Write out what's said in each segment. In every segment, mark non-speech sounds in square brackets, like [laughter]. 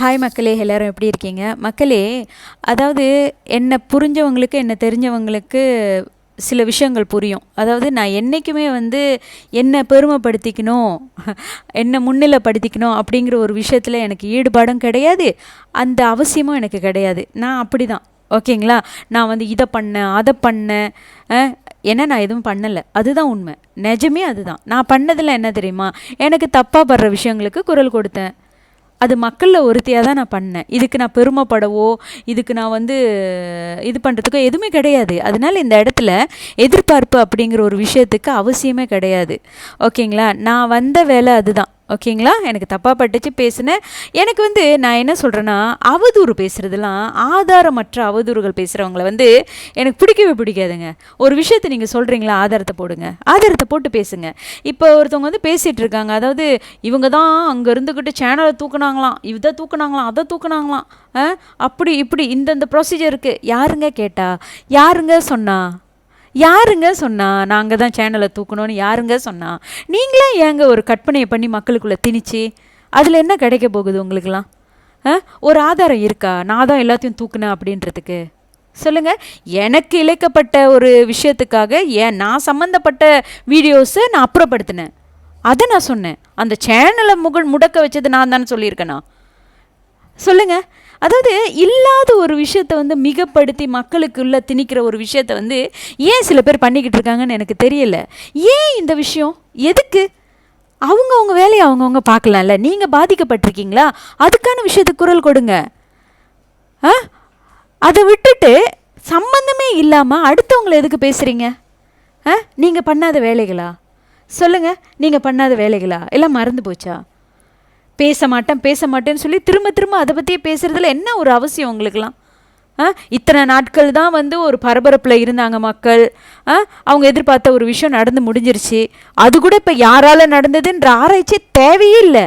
Hi மக்களே எல்லோரும் எப்படி இருக்கீங்க? மக்களே அதாவது என்னை புரிஞ்சவங்களுக்கு என்னை தெரிஞ்சவங்களுக்கு சில விஷயங்கள் புரியும். அதாவது நான் என்றைக்குமே வந்து என்னை பெருமைப்படுத்திக்கணும் என்னை முன்னிலைப்படுத்திக்கணும் அப்படிங்கிற ஒரு விஷயத்தில் எனக்கு ஈடுபாடும் கிடையாது. அந்த அவசியமும் எனக்கு கிடையாது. நான் அப்படி தான் ஓகேங்களா? நான் வந்து இதை பண்ணேன் அதை பண்ணேன். ஏன்னா நான் எதுவும் பண்ணலை. அதுதான் உண்மை. நிஜமே அதுதான். நான் பண்ணதில் என்ன தெரியுமா? எனக்கு தப்பாக படுற விஷயங்களுக்கு குரல் கொடுத்தேன். அது மக்களில் ஒருத்தியாக தான் நான் பண்ணேன். இதுக்கு நான் பெருமைப்படவோ இதுக்கு நான் வந்து இது பண்ணுறதுக்கோ எதுவுமே கிடையாது. அதனால இந்த இடத்துல எதிர்பார்ப்பு அப்படிங்கிற ஒரு விஷயத்துக்கு அவசியமே கிடையாது. ஓகேங்களா? நான் வந்த வேலை அதுதான். ஓகேங்களா? எனக்கு தப்பாக பட்டுச்சு பேசினேன் எனக்கு வந்து நான் என்ன சொல்கிறேன்னா அவதூறு பேசுகிறதுலாம் ஆதாரமற்ற அவதூறுகள் பேசுகிறவங்கள வந்து எனக்கு பிடிக்கவே பிடிக்காதுங்க. ஒரு விஷயத்தை நீங்கள் சொல்கிறீங்களா ஆதாரத்தை போடுங்க. ஆதாரத்தை போட்டு பேசுங்க. இப்போ ஒருத்தவங்க வந்து பேசிகிட்டு இருக்காங்க அதாவது இவங்க தான் அங்கே இருந்துக்கிட்டு சேனலை தூக்குனாங்களாம். இதை தூக்குனாங்களாம் அதை தூக்குனாங்களாம். ஆ, அப்படி இப்படி இந்தந்த ப்ரொசீஜர் இருக்குது யாருங்க கேட்டா? யாருங்க சொன்னா? யாருங்க சொன்னா நாங்கள் தான் சேனலை தூக்கணும்னு யாருங்க சொன்னா நீங்களே ஏங்க ஒரு கற்பனையை பண்ணி மக்களுக்குள்ளே திணிச்சு அதில் என்ன கிடைக்க போகுது உங்களுக்கெல்லாம்? ஆ? ஒரு ஆதாரம் இருக்கா? நான் தான் எல்லாத்தையும் தூக்குனேன் அப்படின்றதுக்கு. சொல்லுங்கள் எனக்கு இழைக்கப்பட்ட ஒரு விஷயத்துக்காக ஏன் நான் சம்மந்தப்பட்ட வீடியோஸை நான் அப்புறப்படுத்தினேன். அதை நான் சொன்னேன். அந்த சேனலை முக முடக்க வச்சது நான் தானே சொல்லியிருக்கேனா? சொல்லுங்கள் அதாவது இல்லாத ஒரு விஷயத்தை வந்து மிகப்படுத்தி மக்களுக்குள்ளே திணிக்கிற ஒரு விஷயத்தை வந்து ஏன் சில பேர் பண்ணிக்கிட்டு இருக்காங்கன்னு எனக்கு தெரியல. ஏன் இந்த விஷயம்? எதுக்கு? அவங்கவுங்க வேலையை அவங்கவுங்க பார்க்கலாம்ல. நீங்கள் பாதிக்கப்பட்டிருக்கீங்களா? அதுக்கான விஷயத்துக்கு குரல் கொடுங்க. ஆ? அதை விட்டுட்டு சம்மந்தமே இல்லாமல் அடுத்தவங்களை எதுக்கு பேசுகிறீங்க ஆ? நீங்கள் பண்ணாத வேலைகளா? சொல்லுங்கள் நீங்கள் பண்ணாத வேலைகளா? எல்லாம் மறந்து போச்சா? பேச மாட்டேன் பேச மாட்டேன்னு சொல்லி திரும்ப திரும்ப அதை பற்றியே பேசுகிறதுல என்ன ஒரு அவசியம் உங்களுக்குலாம் ஆ? இத்தனை நாட்கள் தான் வந்து ஒரு பரபரப்பில் இருந்தாங்க மக்கள். ஆ? அவங்க எதிர்பார்த்த ஒரு விஷயம் நடந்து முடிஞ்சிருச்சு. அது கூட இப்போ யாரால் நடந்ததுன்ற ஆராய்ச்சி தேவையே இல்லை.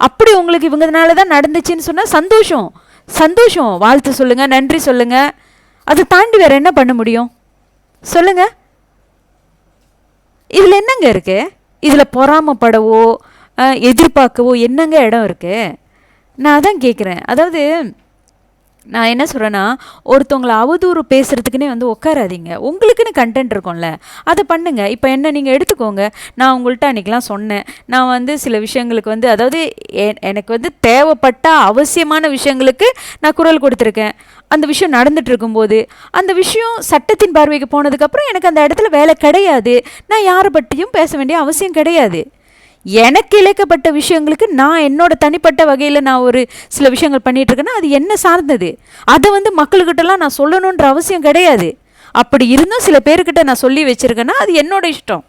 அப்படி உங்களுக்கு இவங்கனால தான் நடந்துச்சுன்னு சொன்னால் சந்தோஷம். சந்தோஷம். வாழ்த்து சொல்லுங்கள் நன்றி சொல்லுங்கள் அதை தாண்டி வேறு என்ன பண்ண முடியும்? சொல்லுங்கள் இதில் என்னங்க இருக்குது இதில் பொறாமப்படவோ? எதிர்பார்க்கவோ என்னங்க இடம் இருக்குது நான் அதான் கேட்குறேன் அதாவது நான் என்ன சொல்கிறேன்னா ஒருத்தவங்களை அவதூறு பேசுகிறதுக்குனே வந்து உட்காராதீங்க உங்களுக்குன்னு கண்டென்ட் இருக்கும்ல அதை பண்ணுங்கள் இப்போ என்ன நீங்கள் எடுத்துக்கோங்க. நான் உங்கள்கிட்ட அன்றைக்கெலாம் சொன்னேன். நான் வந்து சில விஷயங்களுக்கு வந்து அதாவது எனக்கு வந்து தேவைப்பட்ட அவசியமான விஷயங்களுக்கு நான் குரல் கொடுத்துருக்கேன். அந்த விஷயம் நடந்துட்டு இருக்கும்போது அந்த விஷயம் சட்டத்தின் பார்வைக்கு போனதுக்கப்புறம் எனக்கு அந்த இடத்துல வேலை கிடையாது. நான் யாரை பற்றியும் பேச வேண்டிய அவசியம் கிடையாது. எனக்கு இழைக்கப்பட்ட விஷயங்களுக்கு நான் என்னோட தனிப்பட்ட வகையில் நான் ஒரு சில விஷயங்கள் பண்ணிட்டு இருக்கேன்னா அது என்ன சார்ந்தது? அதை வந்து மக்கள்கிட்டலாம் நான் சொல்லணுன்ற அவசியம் கிடையாது. அப்படி இருந்தும் சில பேர்கிட்ட நான் சொல்லி வச்சுருக்கேன்னா அது என்னோட இஷ்டம்.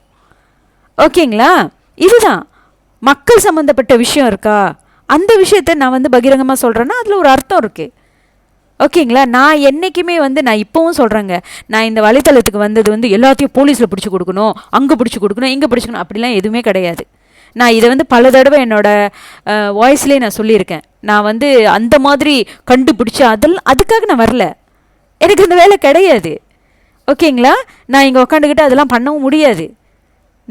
ஓகேங்களா? இதுதான். மக்கள் சம்மந்தப்பட்ட விஷயம் இருக்கா? அந்த விஷயத்தை நான் வந்து பகிரங்கமாக சொல்கிறேன்னா அதில் ஒரு அர்த்தம் இருக்குது ஓகேங்களா? நான் என்றைக்குமே வந்து நான் இப்போவும் சொல்கிறேங்க நான் இந்த வலைத்தளத்துக்கு வந்தது வந்து எல்லாத்தையும் போலீஸில் பிடிச்சி கொடுக்கணும் அங்கே பிடிச்சி கொடுக்கணும் இங்கே பிடிச்சிக்கணும் அப்படிலாம் எதுவுமே கிடையாது. நான் இதை வந்து பல தடவை என்னோடய வாய்ஸ்லேயே நான் சொல்லியிருக்கேன். நான் வந்து அந்த மாதிரி கண்டுபிடிச்சி அதில் அதுக்காக நான் வரல. எனக்கு இந்த வேலை கிடையாது. ஓகேங்களா? நான் இங்கே உக்காந்துக்கிட்டு அதெல்லாம் பண்ணவும் முடியாது.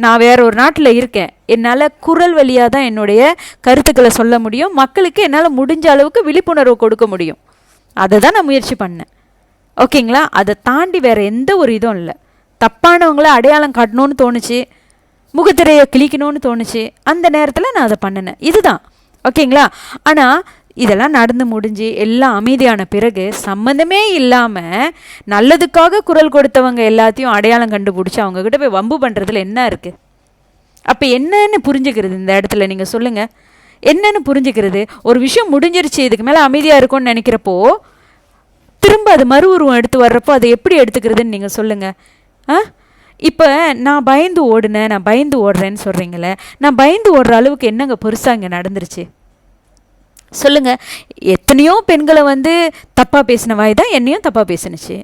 நான் வேற ஒரு நாட்டில் இருக்கேன். என்னால் குரல் வழியாக தான் என்னுடைய கருத்துக்களை சொல்ல முடியும். மக்களுக்கு என்னால் முடிஞ்ச அளவுக்கு விழிப்புணர்வு கொடுக்க முடியும். அதை தான் நான் முயற்சி பண்ணேன். ஓகேங்களா? அதை தாண்டி வேறு எந்த ஒரு இதுவும் இல்லை. தப்பானவங்கள அடையாளம் காட்டணும்னு தோணுச்சு. முகத்திரையை கிழிக்கணும்னு தோணுச்சு. அந்த நேரத்தில் நான் அதை பண்ணினேன். இதுதான். ஓகேங்களா? ஆனால் இதெல்லாம் நடந்து முடிஞ்சு எல்லாம் அமைதியான பிறகு சம்மந்தமே இல்லாமல் நல்லதுக்காக குரல் கொடுத்தவங்க எல்லாத்தையும் அடையாளம் கண்டுபிடிச்சி அவங்கக்கிட்ட போய் வம்பு பண்ணுறதுல என்ன இருக்குது அப்போ என்னன்னு புரிஞ்சுக்கிறது இந்த இடத்துல நீங்கள் சொல்லுங்கள் என்னன்னு புரிஞ்சுக்கிறது ஒரு விஷயம் முடிஞ்சிருச்சு இதுக்கு மேலே அமைதியாக இருக்கும்னு நினைக்கிறப்போ திரும்ப அது மறு உருவம் எடுத்து வர்றப்போ அதை எப்படி எடுத்துக்கிறதுன்னு நீங்கள் சொல்லுங்கள் ஆ? இப்போ நான் பயந்து ஓடுனேன் நான் பயந்து ஓடுறேன்னு சொல்கிறீங்களே நான் பயந்து ஓடுற அளவுக்கு என்னங்க பெருசாக இங்கே நடந்துருச்சு? சொல்லுங்கள் எத்தனையோ பெண்களை வந்து தப்பாக பேசின வாய் தான் என்னையும் தப்பாக பேசினுச்சு.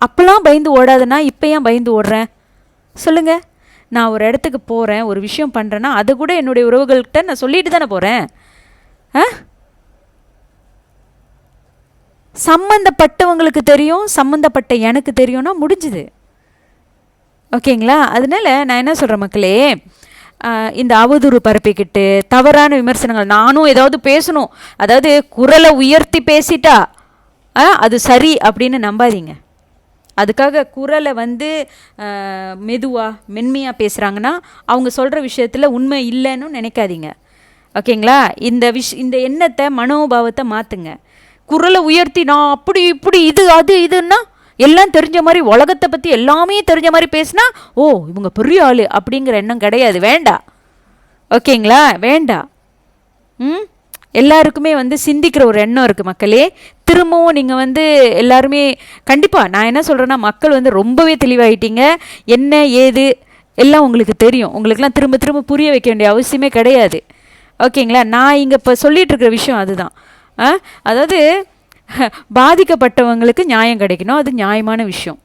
அப்போல்லாம் பயந்து ஓடாதுன்னா இப்போ ஏன் பயந்து ஓடுறேன் சொல்லுங்கள் நான் ஒரு இடத்துக்கு போகிறேன் ஒரு விஷயம் பண்ணுறேன்னா அது கூட என்னுடைய உறவுகள்கிட்ட நான் சொல்லிட்டு தானே போகிறேன் ஆ? சம்மந்தப்பட்டவங்களுக்கு தெரியும் சம்மந்தப்பட்ட எனக்கு தெரியும்னா முடிஞ்சுது. ஓகேங்களா? அதனால நான் என்ன சொல்கிறேன் மக்களே? இந்த அவதூறு பரப்பிக்கிட்டு தவறான விமர்சனங்கள் நானும் ஏதாவது பேசணும். அதாவது குரலை உயர்த்தி பேசிட்டா அது சரி அப்படின்னு நம்பாதீங்க. அதுக்காக குரலை வந்து மெதுவாக மென்மையாக பேசுகிறாங்கன்னா அவங்க சொல்கிற விஷயத்தில் உண்மை இல்லைன்னு நினைக்காதீங்க. ஓகேங்களா? இந்த விஷ் இந்த எண்ணத்தை மனோபாவத்தை மாற்றுங்க குரலை உயர்த்தி நான் அப்படி இப்படி இது அது இதுன்னா எல்லாம் தெரிஞ்ச மாதிரி உலகத்தை பற்றி எல்லாமே தெரிஞ்ச மாதிரி பேசினா ஓ இவங்க பெரிய ஆள் அப்படிங்கிற எண்ணம் கிடையாது. வேண்டாம் ஓகேங்களா? வேண்டாம் ம்? எல்லாருக்குமே வந்து சிந்திக்கிற ஒரு எண்ணம் இருக்குது மக்களே. திரும்பவும் நீங்கள் வந்து எல்லாருமே கண்டிப்பாக நான் என்ன சொல்கிறேன்னா மக்கள் வந்து ரொம்பவே தெளிவாயிட்டீங்க. என்ன ஏது எல்லாம் உங்களுக்கு தெரியும். உங்களுக்குலாம் திரும்ப திரும்ப புரிய வைக்க வேண்டிய அவசியமே கிடையாது. ஓகேங்களா? நான் இங்கே இப்போ சொல்லிகிட்ருக்கிற விஷயம் அதுதான். ஆ? அதாவது [laughs] பாதிக்கப்பட்டவங்களுக்கு நியாயம் கிடைக்கணும். அது நியாயமான விஷயம்.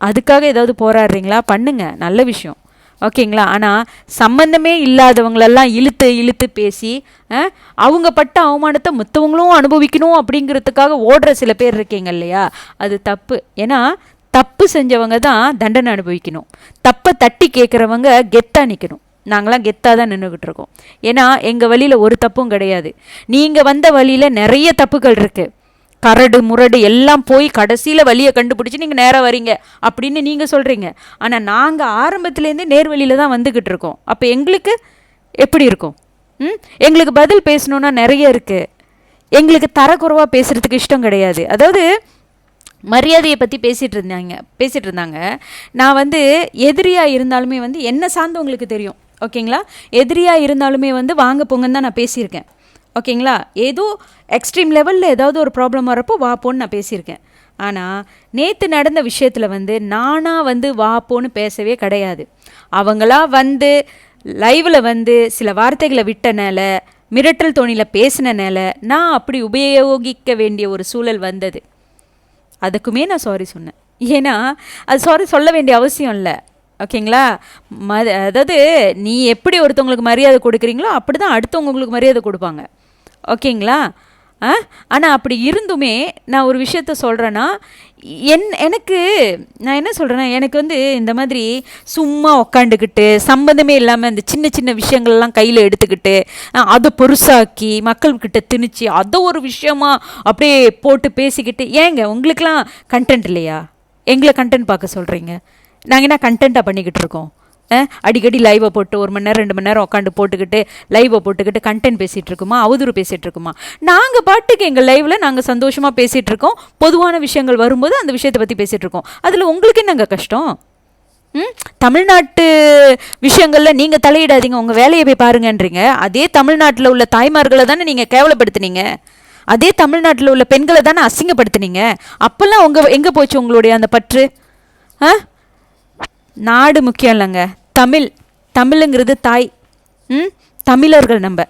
அதுக்காக ஏதாவது போராடுறீங்களா? பண்ணுங்க. நல்ல விஷயம். ஓகேங்களா? ஆனால் சம்மந்தமே இல்லாதவங்களெல்லாம் இழுத்து இழுத்து பேசி அவங்க பட்ட அவமானத்தை மற்றவங்களும் அனுபவிக்கணும் அப்படிங்கிறதுக்காக ஓடுற சில பேர் இருக்கீங்க இல்லையா? அது தப்பு. ஏன்னா தப்பு செஞ்சவங்க தான் தண்டனை அனுபவிக்கணும். தப்பை தட்டி கேட்குறவங்க கெத்தாக நிற்கணும் நாங்களாம் கெத்தாக தான் நின்றுக்கிட்டு இருக்கோம். ஏன்னா எங்கள் வழியில் ஒரு தப்பும் கிடையாது. நீங்கள் வந்த வழியில் நிறைய தப்புகள் இருக்குது கரடு முரடு எல்லாம் போய் கடைசியில் வழியை கண்டுபிடிச்சி நீங்கள் நேராக வரீங்க அப்படின்னு நீங்கள் சொல்கிறீங்க ஆனால் நாங்கள் ஆரம்பத்துலேருந்தே நேர்வழியில் தான் வந்துக்கிட்டு இருக்கோம். அப்போ எங்களுக்கு எப்படி இருக்கும்? ம்? எங்களுக்கு பதில் பேசணுன்னா நிறைய இருக்குது எங்களுக்கு தரக்குறைவாக பேசுகிறதுக்கு இஷ்டம் கிடையாது. அதாவது மரியாதையை பற்றி பேசிகிட்டு இருந்தாங்க பேசிகிட்டு இருந்தாங்க. நான் வந்து எதிரியாக இருந்தாலுமே வந்து என்ன சார்ந்தவங்களுக்கு தெரியும். ஓகேங்களா? எதிரியாக இருந்தாலுமே வந்து வாங்க போங்கன்னு தான் நான் பேசியிருக்கேன். ஓகேங்களா? ஏதோ எக்ஸ்ட்ரீம் லெவலில் ஏதாவது ஒரு ப்ராப்ளம் வரப்போ வா போன்னு நான் பேசியிருக்கேன். ஆனால் நேற்று நடந்த விஷயத்தில் வந்து நானாக வந்து வா போன்னு பேசவே கிடையாது. அவங்களா வந்து லைவில் வந்து சில வார்த்தைகளை விட்டனால மிரட்டல் தோணியில் பேசினனால நான் அப்படி உபயோகிக்க வேண்டிய ஒரு சூழல் வந்தது. அதுக்குமே நான் சாரி சொன்னேன். ஏன்னா அது சாரி சொல்ல வேண்டிய அவசியம் இல்லை. ஓகேங்களா? ம அதாவது நீ எப்படி ஒருத்தவங்களுக்கு மரியாதை கொடுக்குறீங்களோ அப்படி தான் அடுத்தவங்க உங்களுக்கு மரியாதை கொடுப்பாங்க. ஓகேங்களா? ஆ? ஆனால் அப்படி இருந்துமே நான் ஒரு விஷயத்த சொல்கிறேன்னா என் எனக்கு நான் என்ன சொல்கிறேன்னா எனக்கு வந்து இந்த மாதிரி சும்மா உக்காண்டுக்கிட்டு சம்மந்தமே இல்லாமல் இந்த சின்ன சின்ன விஷயங்கள்லாம் கையில் எடுத்துக்கிட்டு அதை பெருசாக்கி மக்கள்கிட்ட திணிச்சு அதை ஒரு விஷயமா அப்படியே போட்டு பேசிக்கிட்டு ஏங்க உங்களுக்கெல்லாம் கண்டென்ட் இல்லையா? எங்களை கண்டென்ட் பார்க்க சொல்கிறீங்க நாங்கள் என்ன கண்டென்ட்டாக பண்ணிக்கிட்டு இருக்கோம்? அடிக்கடி லைவை போட்டு ஒரு மணி நேரம் ரெண்டு மணி நேரம் உட்காந்து போட்டுக்கிட்டு லைவை போட்டுக்கிட்டு கண்டென்ட் பேசிகிட்டு இருக்குமா? அவதூறு பேசிகிட்டு இருக்குமா? நாங்கள் பாட்டுக்கு எங்கள் லைவில் நாங்கள் சந்தோஷமாக பேசிகிட்டு இருக்கோம். பொதுவான விஷயங்கள் வரும்போது அந்த விஷயத்தை பற்றி பேசிகிட்டு இருக்கோம். அதில் உங்களுக்கு என்னங்க கஷ்டம்? ம்? தமிழ்நாட்டு விஷயங்களில் நீங்கள் தலையிடாதீங்க. உங்கள் வேலையை போய் பாருங்கன்றீங்க. அதே தமிழ்நாட்டில் உள்ள தாய்மார்களை தானே நீங்கள் கேவலப்படுத்துனீங்க. அதே தமிழ்நாட்டில் உள்ள பெண்களை தானே அசிங்கப்படுத்துனீங்க. அப்போல்லாம் உங்கள் எங்கே போச்சு உங்களுடைய அந்த பற்று? ஆ? நாடு முக்கியம் இல்லைங்க. தமிழ் தமிழுங்கிறது தாய். ம்? தமிழர்கள் நம்ம.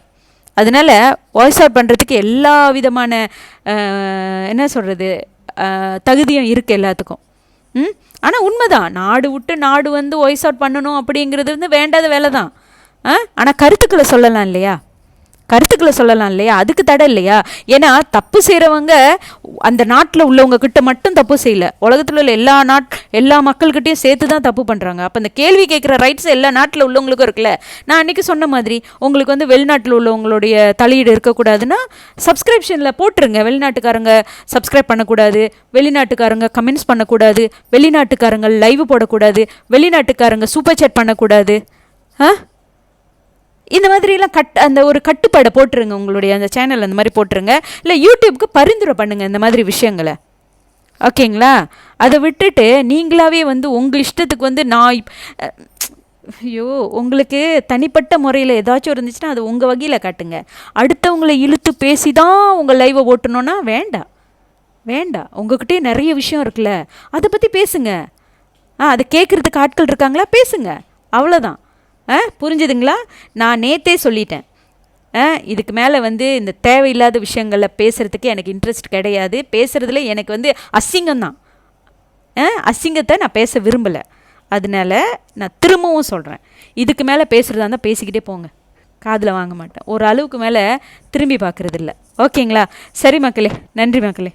அதனால வாய்ஸ் அவுட் பண்ணுறதுக்கு எல்லா விதமான என்ன சொல்கிறது தகுதியும் இருக்குது எல்லாத்துக்கும். ம்? ஆனால் உண்மைதான். நாடு விட்டு நாடு வந்து வாய்ஸ் அவுட் பண்ணணும் அப்படிங்கிறது வந்து வேண்டாத வேலை தான் ஆ? ஆனால் கருத்துக்களை சொல்லலாம் இல்லையா? கருத்துக்களை சொல்லலாம் இல்லையா? அதுக்கு தடை இல்லையா? ஏன்னா தப்பு செய்கிறவங்க அந்த நாட்டில் உள்ளவங்க கிட்ட மட்டும் தப்பு செய்யல. உலகத்தில் உள்ள எல்லா நாட் எல்லா மக்கள்கிட்டையும் சேர்த்து தான் தப்பு பண்ணுறாங்க அப்போ அந்த கேள்வி கேட்குற ரைட்ஸ் எல்லா நாட்டில் உள்ளவங்களுக்கும் இருக்குல்ல? நான் அன்றைக்கி சொன்ன மாதிரி உங்களுக்கு வந்து வெளிநாட்டில் உள்ளவங்களுடைய தலையீடு இருக்கக்கூடாதுன்னா சப்ஸ்கிரிப்ஷனில் போட்டுருங்க. வெளிநாட்டுக்காரங்க சப்ஸ்கிரைப் பண்ணக்கூடாது. வெளிநாட்டுக்காரங்க கமெண்ட்ஸ் பண்ணக்கூடாது. வெளிநாட்டுக்காரங்க லைவ் போடக்கூடாது. வெளிநாட்டுக்காரங்க சூப்பர் சேட் பண்ணக்கூடாது. ஆ? இந்த மாதிரிலாம் கட் அந்த ஒரு கட்டுப்பாடை போட்டுருங்க உங்களுடைய அந்த சேனல் அந்த மாதிரி போட்டுருங்க. இல்லை யூடியூப்க்கு பரிந்துரை பண்ணுங்கள் இந்த மாதிரி விஷயங்களை. ஓகேங்களா? அதை விட்டுட்டு நீங்களாவே வந்து உங்கள் இஷ்டத்துக்கு வந்து நான் இப்- ஐயோ உங்களுக்கு தனிப்பட்ட முறையில் ஏதாச்சும் இருந்துச்சுன்னா அது உங்கள் வகையில் காட்டுங்க. அடுத்தவங்களை இழுத்து பேசி தான் உங்கள் லைவை ஓட்டணுன்னா வேண்டாம் வேண்டாம் உங்ககிட்டே நிறைய விஷயம் இருக்குல்ல. அதை பற்றி பேசுங்க. ஆ அதை கேட்குறதுக்கு ஆட்கள் இருக்காங்களா? பேசுங்க. அவ்வளோதான் புரிஞ்சுதுங்களா? நான் நேத்தே சொல்லிட்டேன். ஆ இதுக்கு மேலே வந்து இந்த தேவையில்லாத விஷயங்களில் பேசுகிறதுக்கு எனக்கு இன்ட்ரெஸ்ட் கிடையாது. பேசுகிறதுல எனக்கு வந்து அசிங்கம்தான். ஆ அசிங்கத்தை நான் பேச விரும்பலை. அதனால நான் திரும்பவும் சொல்கிறேன் இதுக்கு மேலே பேசுகிறதா இருந்தால் பேசிக்கிட்டே போங்க. காதில் வாங்க மாட்டேன். ஒரு அளவுக்கு மேலே திரும்பி பார்க்குறதில்ல. ஓகேங்களா? சரி மக்களே நன்றி மக்களே.